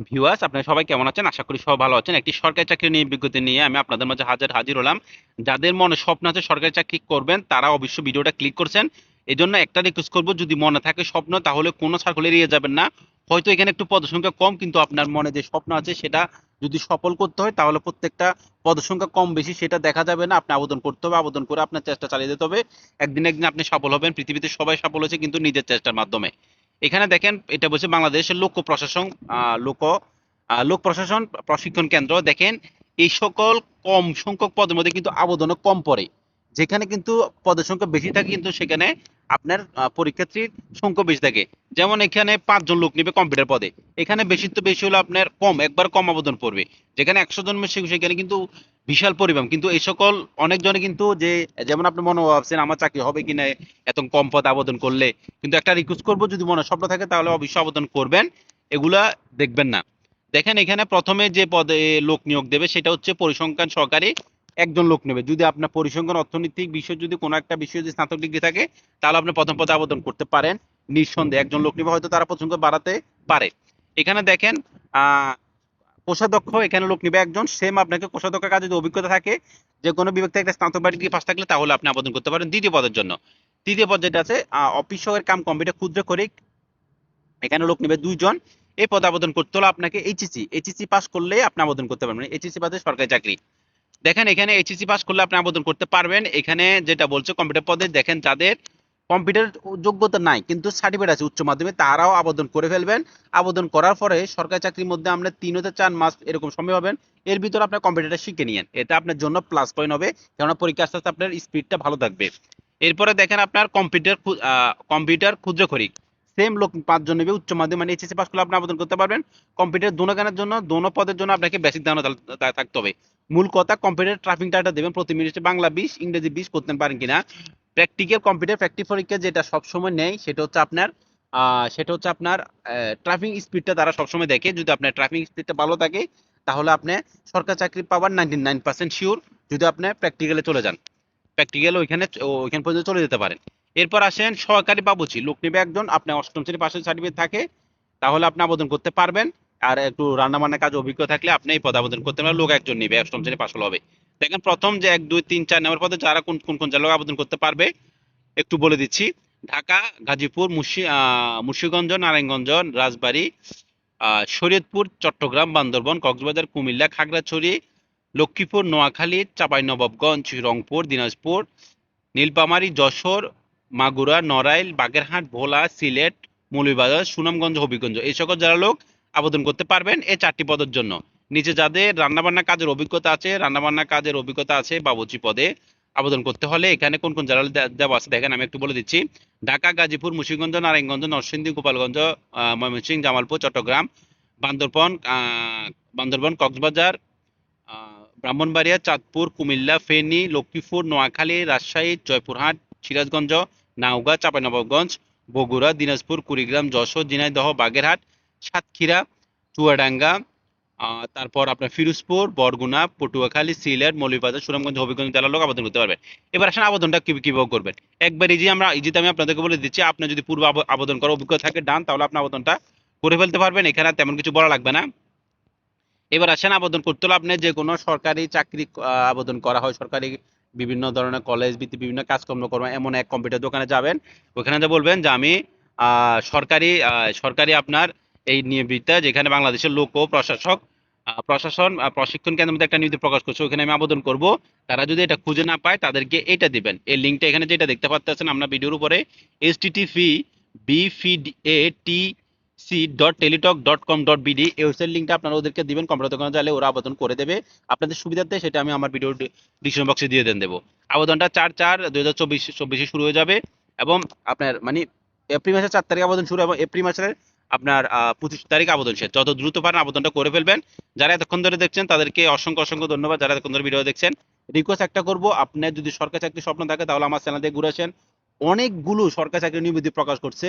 Viewers আপনারা সবাই কেমন আছেন? আশা করি সবাই ভালো আছেন। একটি সরকারি চাকরি নিয়ে বিজ্ঞপ্তি নিয়ে আমি আপনাদের মাঝে হাজার, হাজির হলাম। যাদের মনে স্বপ্ন আছে সরকারি চাকরি করবেন, তারা অবশ্যই ভিডিওটা ক্লিক করছেন। এই জন্য একটা রিকোয়েস্ট করব, যদি মনে থাকে স্বপ্ন, তাহলে কোনো সার্কুলে এড়িয়ে যাবেন না। হয়তো এখানে একটু পদসংখ্যা কম, কিন্তু আপনার মনে যে স্বপ্ন আছে সেটা যদি সফল করতে হয়, তাহলে প্রত্যেকটা পদসংখ্যা কম বেশি সেটা দেখা যাবে না। আপনি আবেদন করতে হবে, আবেদন করে আপনার চেষ্টা চালিয়ে যেতে হবে। একদিন একদিন আপনি সফল হবেন। পৃথিবীতে সবাই সফল হয়েছে, কিন্তু নিজের চেষ্টার মাধ্যমে। এখানে দেখেন, এটা বলছে বাংলাদেশের লোক প্রশাসন লোক লোক প্রশাসন, প্রশিক্ষণ কেন্দ্র। দেখেন, এই সকল কম সংখ্যক পদের মধ্যে কিন্তু আবেদনও কম পড়ে। যেখানে কিন্তু পদের সংখ্যা বেশি থাকে, কিন্তু সেখানে আপনার পরীক্ষার্থীর সংখ্যা বেশি থাকে। যেমন এখানে পাঁচজন লোক নেবে কম্পিউটার পদে। এখানে বেশি তো বেশি হলো আপনার কম, একবার কম আবেদন পড়বে। যেখানে একশো জন সেখানে কিন্তু বিশাল পরিমাণ। কিন্তু এই সকল অনেকজনে কিন্তু যে, যেমন আপনি মনে ভাবছেন, আমার চাকরি হবে কিনা এত কম পদ আবেদন করলে? কিন্তু একটা রিকোয়েস্ট করব, যদি মনে স্বপ্ন থাকে, তাহলে অবশ্যই আবেদন করবেন। এগুলা দেখবেন না। দেখেন এখানে প্রথমে যে পদে লোক নিয়োগ দেবে, সেটা হচ্ছে পরিসংখ্যান সহকারী একজন লোক নেবে। যদি আপনার পরিসংখ্যান, অর্থনৈতিক বিষয় যদি কোনো একটা বিষয়ে যদি স্নাতক ডিগ্রি থাকে, তাহলে আপনি প্রথম পদে আবেদন করতে পারেন নিঃসন্দেহে। একজন লোক নেবে, হয়তো তারা পরিসংখ্যান বাড়াতে পারে। এখানে দেখেন কোষাধ্যক্ষ, এখানে লোক নেবে একজন সেম আপনাকে কোষাধ্যক্ষ কাজে যদি অভিজ্ঞতা থাকে, যে কোনো বিভাগ থেকে একটা স্নাতক ডিগ্রি পাস থাকলে তাহলে আপনি আবেদন করতে পারেন দ্বিতীয় পদের জন্য। তৃতীয় পদ যেটা আছে অফিস সহের কাম কম্পিউটার ক্ষুদ্র করে। এখানে লোক নেবে দুইজন। এই পদে আবেদন করতে হলে আপনাকে এইচএসসি এইচএসসি পাস করলে আপনি আবেদন করতে পারবেন। এইচএসসি পাশে সরকারি চাকরি। দেখেন, এখানে এইচএসসি পাস করলে আপনি আবেদন করতে পারবেন। এখানে যেটা বলছে কম্পিউটার পদে দেখেন, যাদের কম্পিউটার যোগ্যতা নাই, কিন্তু সার্টিফিকেট আছে উচ্চ মাধ্যমিক, তারাও আবেদন করে ফেলবেন। আবেদন করার পরে সরকারি চাকরির মধ্যে আমরা তিন হতে চার মাস এরকম সময় পাবেন। এর ভিতরে আপনার কম্পিউটারটা শিখে নিয়েন। এটা আপনার জন্য প্লাস পয়েন্ট হবে, কেননা পরীক্ষা আস্তে আস্তে আপনার স্পিডটা ভালো থাকবে। এরপরে দেখেন, আপনার কম্পিউটার কম্পিউটার ক্ষুদ্র খরিক সেম লোক পাঁচজন নেবে, উচ্চ মাধ্যমিক মানে এইচএসসি পাস করলে আপনি আবেদন করতে পারবেন। কম্পিউটার দোনো গানের জন্য, দোনো পদের জন্য আপনাকে বেসিক ধারণা থাকতে হবে। মূল কথা কম্পিউটার ট্রাফিং ডাটা দেবেন প্রতি মিনিটে বাংলা বিশ, ইংরেজি বিশ করতে পারেন কিনা। প্র্যাকটিক্যাল কম্পিউটার প্র্যাকটিক পরীক্ষা যেটা সবসময় নেয়, সেটা হচ্ছে আপনার সেটা হচ্ছে আপনার ট্রাফিং স্পিডটা তারা সবসময় দেখে। যদি আপনার ট্রাফিং স্পিডটা ভালো থাকে, তাহলে আপনি সরকার চাকরি পাওয়ার নাইনটি নাইন পার্সেন্ট শিওর যদি আপনি প্র্যাকটিক্যালে চলে যান। প্র্যাকটিক্যাল ওইখানে, ওইখান পর্যন্ত চলে যেতে পারেন। এরপর আসেন সহকারী বাবুচি। লোক নেবে একজন আপনার অষ্টম শ্রেণি পাশের সার্টিফিকেট থাকে তাহলে আপনি আবেদন করতে পারবেন। আর একটু রান্না বান্নার কাজ অভিজ্ঞ থাকলে আপনি এই পদে আবেদন করতে পারেন লোক একজন নেবে অষ্টম শ্রেণি পাশ হবে। দেখেন প্রথম যে এক দুই তিন চার নম্বর পদে যারা কোন কোন কোন জেলায় আবেদন করতে পারবে একটু বলে দিচ্ছি। ঢাকা গাজীপুর মুর্শি আহ, মুন্সিগঞ্জ নারায়ণগঞ্জ রাজবাড়ী শরীয়তপুর চট্টগ্রাম বান্দরবন কক্সবাজার কুমিল্লা খাগড়াছড়ি লক্ষ্মীপুর নোয়াখালী চাঁপাইনবাবগঞ্জ রংপুর দিনাজপুর নীলপামারী যশোর মাগুরা, নড়াইল, বাগেরহাট, ভোলা, সিলেট, মৌলভীবাজার, সুনামগঞ্জ, হবিগঞ্জ। এই সকল জেলার লোক আবেদন করতে পারবেন এই চারটি পদের জন্য। নিচে যাদের রান্নাবান্না কাজের অভিজ্ঞতা আছে রান্নাবান্না কাজের অভিজ্ঞতা আছে বাবুচি পদে আবেদন করতে হলে এখানে কোন কোন জেলার দে- দেওয়া আছে দেখেন, আমি একটু বলে দিচ্ছি। ঢাকা, গাজীপুর, মুন্সিগঞ্জ, নারায়ণগঞ্জ, নরসিংদী, গোপালগঞ্জ ময়মনসিংহ, জামালপুর, চট্টগ্রাম, বান্দরবন বান্দরবন, কক্সবাজার ব্রাহ্মণবাড়িয়া, চাঁদপুর, কুমিল্লা, ফেনী, লক্ষ্মীপুর, নোয়াখালী, রাজশাহী, জয়পুরহাট, সিরাজগঞ্জ নাওগাঁ, চাঁপাইনবাবগঞ্জ, বগুড়া, দিনাজপুর, কুড়িগ্রাম, যশোর, ঝিনাইদহ, বাগেরহাট, সাতক্ষীরা, চুয়াডাঙ্গা তারপর আপনার ফিরোজপুর, বরগুনা, পটুয়াখালী, সিলেট, মৌলভীবাজার, সুনামগঞ্জ, হবিগঞ্জ জেলার লোক আবেদন করতে পারবেন। এবার আসেন আবেদনটা কি- কীভাবে করবেন? একবার ইজি আমরা, এই ইজিতে আমি আপনাদেরকে বলে দিচ্ছি, আপনি যদি পূর্ব আবেদন করার অভিজ্ঞতা থাকে, ডান, তাহলে আপনি আবেদনটা করে ফেলতে পারবেন। এখানে তেমন কিছু বলা লাগবে না। এবার আসেন আবেদন করতে হলে আপনি যে কোনো সরকারি চাকরি আবেদন করা হয়, সরকারি বিভিন্ন ধরনের কলেজ ভিত্তিক বিভিন্ন কাজকর্ম করবেন, এমন এক কম্পিউটার দোকানে যাবেন, ওখানে যে বলবেন যে আমি সরকারি সরকারি আপনার এই নিয়োগিত যেখানে বাংলাদেশের লোক ও প্রশাসক প্রশাসন প্রশিক্ষণ কেন্দ্রের মধ্যে একটা নিয়োগ প্রকাশ করছে, ওখানে আমি আবেদন করব, তারা যদি এটা খুঁজে না পায় তাদেরকে এটা দিবেন। এই লিঙ্কটা এখানে যেটা দেখতে পাচ্ছেন আমরা ভিডিওর উপরে S B feed A T C dot Teletalk dot com dot BD এই ওয়েবসাইট লিঙ্কটা আপনারা ওদেরকে দিবেন, কম্পিউটার দোকানে যালে ওরা আবেদন করে দেবে। আপনাদের সুবিধার্থে সেটা আমি আমার ভিডিও ডিসক্রিপশন বক্সে দিয়ে দেন দেবো। আবেদনটা চার চার দুই হাজার চব্বিশ, চব্বিশে শুরু হয়ে যাবে এবং আপনার মানে এপ্রিল মাসের চার তারিখ আবেদন শুরু এবং এপ্রিল মাসের আপনার পঁচিশ তারিখ আবেদন শেষ। যত দ্রুত পারেন আবেদনটা করে ফেলবেন। যারা এতক্ষণ ধরে দেখছেন তাদেরকে অসংখ্য অসংখ্য ধন্যবাদ। যারা এতক্ষণ ধরে ভিডিও দেখছেন রিকোয়েস্ট একটা করব। আপনার যদি সরকারি চাকরি স্বপ্ন থাকে তাহলে আমার চ্যানেল দিয়ে ঘুরে আসেন। অনেকগুলো সরকারি চাকরি নিয়োগ প্রকাশ করছে।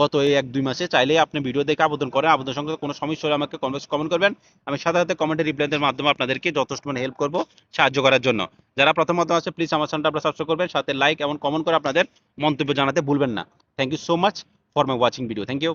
গত এই এক, দুই মাসে চাইলে আপনি ভিডিও দেখে আবেদন করেন। আবেদন সংক্রান্ত কোনো সমস্যা হলে আমাকে কমেন্ট করবেন। আমি সাথে সাথে কমেন্টে রিপ্লাইদের মাধ্যমে আপনাদেরকে যথেষ্ট মানে হেল্প করব, সাহায্য করার জন্য। যারা প্রথমত আছে প্লিজ আমার চ্যানেলটা আপনারা সাবস্ক্রাইব করবেন, সাথে লাইক এবং কমেন্ট করে আপনাদের মন্তব্য জানাতে ভুলবেন না। Thank you so much for my watching video thank you